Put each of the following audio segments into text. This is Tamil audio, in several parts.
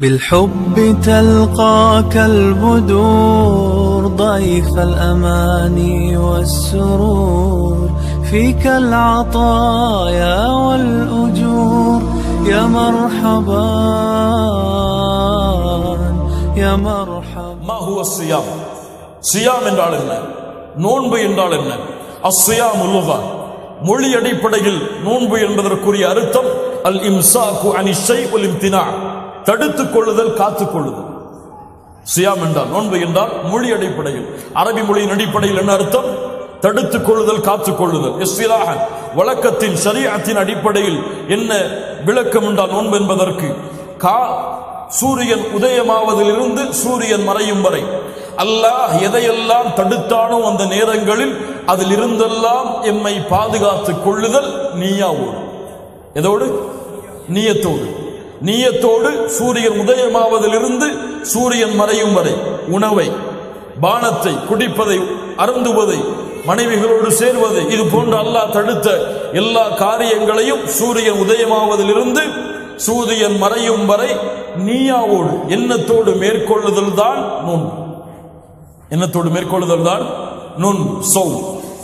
بالحب تلقاك البدور ضيف الأماني والسرور فيك العطايا والأجور يا مرحبا يا مرحبا மா ஹுவ சியாம் சியாம் என்றால் என்ன நோன்பு என்றால் என்ன அஸ்ஸியாம் உலுகா மொழி அடிப்படையில் நோன்பு என்பதற்குரிய அர்த்தம் அல் இம்சாக்கு அனிஷை உல் இம்தினா தடுத்துக் கொள்ளுதல் காத்துக் கொள்ளுதல் சியாம் என்றால் நோன்பு என்றால் மொழி அடிப்படையில். அரபி மொழியின் அடிப்படையில் என்ன அர்த்தம்? தடுத்துக் கொள்ளுதல் காத்துக் கொள்ளுதல் இஸ்திலாஹ வழக்கத்தின் சரியாத்தின் அடிப்படையில் என்ன விளக்கம் என்றால் நோன்பு என்பதற்கு? கா சூரியன் உதயமாவதிலிருந்து சூரியன் மறையும் வரை. அல்லாஹ் எதையெல்லாம் தடுத்தானோ அந்த நேரங்களில் அதில் இருந்தெல்லாம் எம்மை பாதுகாத்துக் கொள்ளுதல் நீயாவோடு. எதோடு? நீயத்தோடு. நீயத்தோடு சூரியன் உதயமாவதிலிருந்து சூரியன் மறையும் வரை உணவை பானத்தை குடிப்பதை அருந்துவதை மனைவிகளோடு சேர்வது இது போன்ற அல்லாஹ் தடுத்த எல்லா காரியங்களையும் சூரியன் உதயமாவதிலிருந்து சூரியன் மறையும் வரை நீயாவோடு எண்ணத்தோடு மேற்கொள்ளுதல் தான் நுண். எண்ணத்தோடு மேற்கொள்ளுதல் தான் நுண் சௌ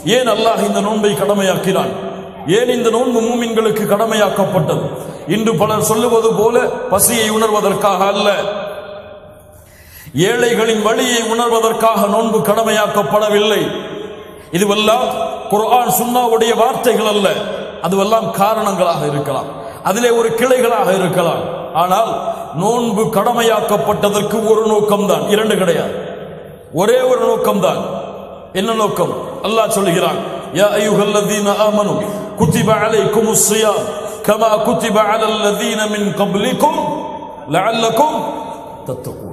ஏன் அல்லாஹ் இந்த நோன்பை கடமையாக்கினான்? ஏன் இந்த நோன்பு மூமின்களுக்கு கடமையாக்கப்பட்டது? இன்று பலர் சொல்லுவது போல பசியை உணர்வதற்காக அல்ல. ஏழைகளின் வழியை உணர்வதற்காக நோன்பு கடமையாக்கப்படவில்லை. இதுவெல்லாம் குரான் சுன்னாவுடைய வார்த்தைகள் அல்ல. அதுவெல்லாம் காரணங்களாக இருக்கலாம். அதிலே ஒரு கிளைகளாக இருக்கலாம். ஆனால் நோன்பு கடமையாக்கப்பட்டதற்கு ஒரு நோக்கம்தான். இரண்டு கிடையாது. ஒரே ஒரு நோக்கம்தான். என்ன நோக்கம்? அல்லாஹ் சொல்லுகிறான் யா அய்யுஹல்லதீன ஆமனு குத்திப அலைக்குமுஸ் ஸியாம் كما كتب على الذين من قبلكم لعلكم تتقون.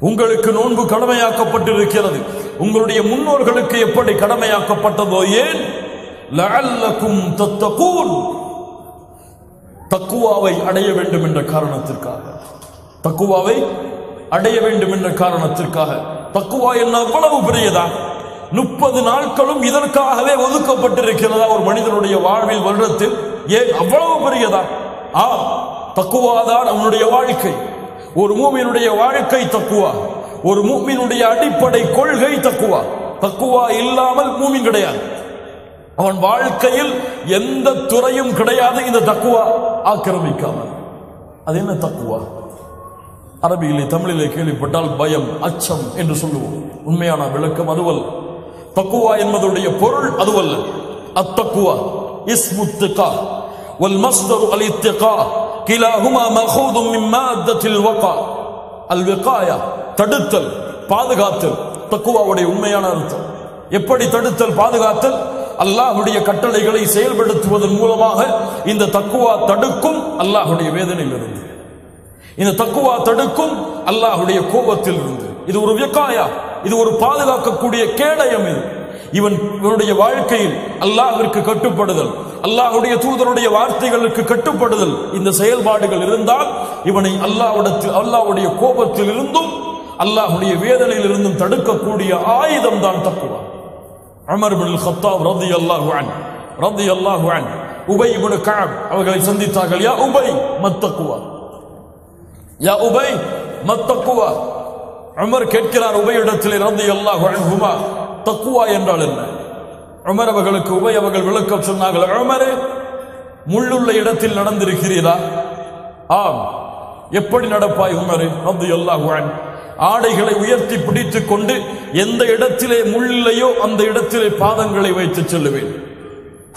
உங்களுக்கு நோன்பு கடமையாக்கப்பட்டிருக்கிறது. உங்களுடைய முன்னோர்களுக்கு எப்படி கடமையாக்கப்பட்டதோ ஏன்? லஅல்லக்கும் தத்தகூன். தக்குவாவை அடைய வேண்டும் என்ற காரணத்திற்காக. தக்குவாவை அடைய வேண்டும் என்ற காரணத்திற்காக. தக்குவா என்ன அவ்வளவு பெரியதா? முப்பது நாட்களும் இதற்காகவே ஒதுக்கப்பட்டிருக்கிறதா ஒரு மனிதனுடைய வாழ்வில் வருடத்தில்? ஏன் அவ்வளவு பெரியதா? ஆ தக்குவாதான் அவனுடைய வாழ்க்கை. ஒரு மூமியினுடைய வாழ்க்கை தக்குவா. ஒரு மூமியினுடைய அடிப்படை கொள்கை தக்குவா. தக்குவா இல்லாமல் மூமின் கிடையாது. அவன் வாழ்க்கையில் எந்த துறையும் கிடையாது இந்த தக்குவா ஆக்கிரமிக்காமல். அது என்ன தக்குவா? அரபியிலே தமிழிலே கேள்விப்பட்டால் பயம் அச்சம் என்று சொல்லுவோம். உண்மையான விளக்கம் அதுவல்ல. தக்குவா என்பதுடைய பொருள் அதுவல்ல. அத்தக்குவா இஸ்முத்துக்கா. والمصدر الاتقاء كلاهما ماخوذ من مادة الوقاء الوقاية தடுத்தல் பாதுகாத்தல் தக்குவாவுடைய உண்மையான அர்த்தம் எப்படி தடுத்தல் பாதுகாத்தல் அல்லாஹுடைய கட்டளைகளை செயல்படுத்துவதன் மூலமாக இந்த தக்குவா தடுக்கும் அல்லாஹுடைய வேதனையிலிருந்து இந்த தக்குவா தடுக்கும் அல்லாஹுடைய கோபத்தில் இருந்து இது ஒரு வியக்காயா இது ஒரு பாதுகாக்கக்கூடிய கேடயம் இது இவன் இவனுடைய வாழ்க்கையில் அல்லாஹ்விற்கு கட்டுப்படுதல் அல்லாஹுடைய தூதருடைய வார்த்தைகளுக்கு கட்டுப்படுதல் இந்த செயல்பாடுகள் இருந்தால் இவனை அல்லாஹ்விடத்தில் அல்லாஹுடைய கோபத்தில் இருந்தும் அல்லாஹுடைய வேதனையில் இருந்தும் தடுக்கக்கூடிய ஆயுதம் தான் தக்குவா. அமர் பின் ஹத்தாப் ரதி அல்லாஹ் ரதி அல்லாஹ் உபை இவனு கஅப் அவர்களை சந்தித்தார்கள் யா உபை மத்தக்குவா யா உபை மத்தக்குவா அமர் கேட்கிறார் உபையிடத்தில் ரதி அல்லாஹு அன்ஹுமா தக்குவா என்றால் என்ன? உமர் அவர்களுக்கு உபை அவர்கள் விளக்கம் சொன்னார்கள் உமரு முள்ளுள்ள இடத்தில் நடந்திருக்கிறீரா? ஆம். எப்படி நடப்பாய் உமரு? அது எல்லாம் ஆடைகளை உயர்த்தி பிடித்துக் கொண்டு எந்த இடத்திலே முள்ளில்லையோ அந்த இடத்திலே பாதங்களை வைத்து செல்லுவேன்.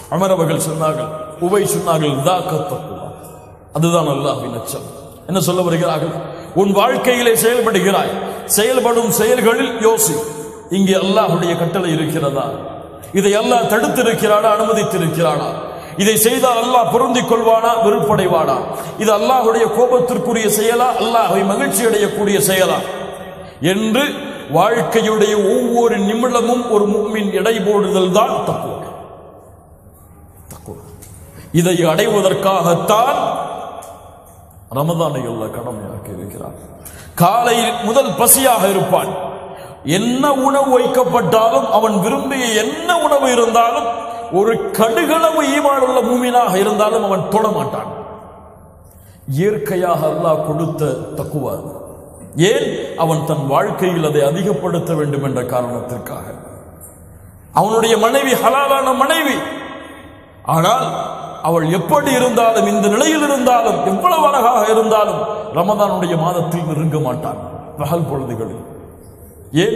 அமரவர்கள் சொன்னார்கள். உவை சொன்னார்கள் தக்குவா அதுதான் அல்லாஹின் அச்சம். என்ன சொல்ல வருகிறார்கள்? உன் வாழ்க்கையிலே செயல்படுகிறாய். செயல்படும் செயல்களில் யோசி. இங்கே அல்லாஹுடைய கட்டளை இருக்கிறதா? இதை அல்லாஹ் தடுத்திருக்கிறானா அனுமதித்திருக்கிறானா? இதை செய்தால் அல்லாஹ் பொருந்திக் கொள்வானா வெறுப்படைவானா? இது அல்லாஹுடைய கோபத்திற்குரிய செயலா அல்லாஹை மகிழ்ச்சி அடையக்கூடிய செயலா? என்று வாழ்க்கையுடைய ஒவ்வொரு நிமிடமும் ஒரு மும்மின் எடை போடுதல் தான் தக்குவா. தக்குவா. இதை அடைவதற்காகத்தான் ரமதானை அல்லாஹ் கடமையாக்கி இருக்கிறார் காலையில் முதல் பசியாக இருப்பான். என்ன உணவு வைக்கப்பட்டாலும் அவன் விரும்பிய என்ன உணவு இருந்தாலும் ஒரு கடுகளவு ஈமான் உள்ள மூமினாக இருந்தாலும் அவன் தொட மாட்டான் இயற்கையாக அல்லாஹ் கொடுத்த தக்குவா. ஏன்? அவன் தன் வாழ்க்கையில் அதை அதிகப்படுத்த வேண்டும் என்ற காரணத்திற்காக. அவனுடைய மனைவி ஹலாலான மனைவி. ஆனால் அவள் எப்படி இருந்தாலும் இந்த நிலையில் இருந்தாலும் எவ்வளவு அழகாக இருந்தாலும் ரமதானுடைய மாதத்தில் நெருங்க மாட்டான். பகல் பொழுதுகளில். ஏன்?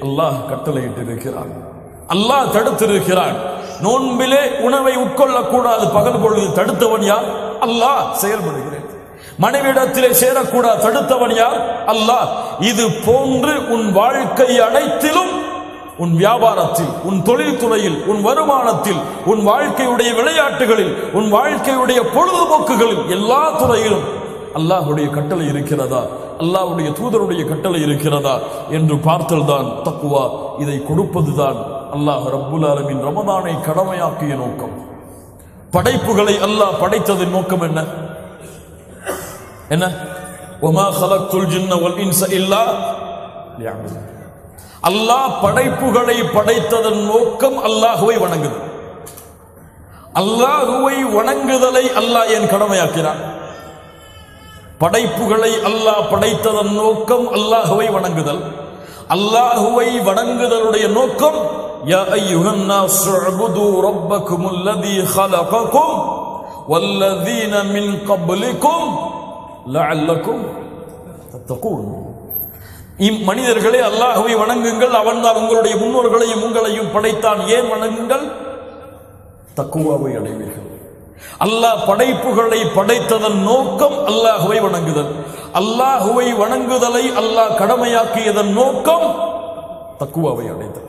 அல்லாஹ் கட்டளையிட்டு இருக்கிறான் அல்லாஹ் தடுத்திருக்கிறான். நோன்பிலே உணவை உட்கொள்ளக்கூடாது பகல் பொழுது தடுத்தவன் யார்? அல்லாஹ் செயல்படுகிறேன். மனைவிடத்திலே சேரக்கூடாது தடுத்தவன் யார்? அல்லாஹ். இது போன்று உன் வாழ்க்கை அனைத்திலும் உன் வியாபாரத்தில் உன் தொழில்துறையில் உன் வருமானத்தில் உன் வாழ்க்கையுடைய விளையாட்டுகளில் உன் வாழ்க்கையுடைய பொழுதுபோக்குகளில் எல்லா துறையிலும் அல்லாஹுடைய கட்டளை இருக்கிறதா? அல்லாஹுடைய தூதருடைய கட்டளை இருக்கிறதா? என்று பார்த்தல் தான் தக்குவா இதை கொடுப்பது தான் அல்லாஹ் ரப்புல் ஆலமின் ரமதானை கடமையாக்கிய நோக்கம். படைப்புகளை அல்லாஹ் படைத்ததின் நோக்கம் என்ன? என்ன? ஒமா ஹலக்துல் ஜின்ன வல் இன்ச இல்லா அல்லாஹ் படைப்புகளை படைத்ததன் நோக்கம் அல்லாஹுவை வணங்குது அல்லாஹுவை வணங்குதலை அல்லாஹ் என் கடமையாக்கிறான் படைப்புகளை அல்லாஹ் படைத்ததன் நோக்கம் அல்லாஹுவை வணங்குதல் அல்லாஹுவை வணங்குதலுடைய நோக்கம் யா அய்யுஹன் நாஸ் உஅ்புது ரப்பக்கும் அல்லதி خلقكم والذين من قبلكم لعلكم تتقون இம் மனிதர்களே அல்லாஹுவை வணங்குங்கள் அவன்தான் உங்களுடைய முன்னோர்களையும் உங்களையும் படைத்தான் ஏன் வணங்குங்கள் தக்குவாவை அடைவீர்கள் அல்லாஹ் படைப்புகளை படைத்ததன் நோக்கம் அல்லாஹுவை வணங்குதல். அல்லாஹுவை வணங்குதலை அல்லாஹ் கடமையாக்கியதன் நோக்கம் தக்குவாவை அடைதல்.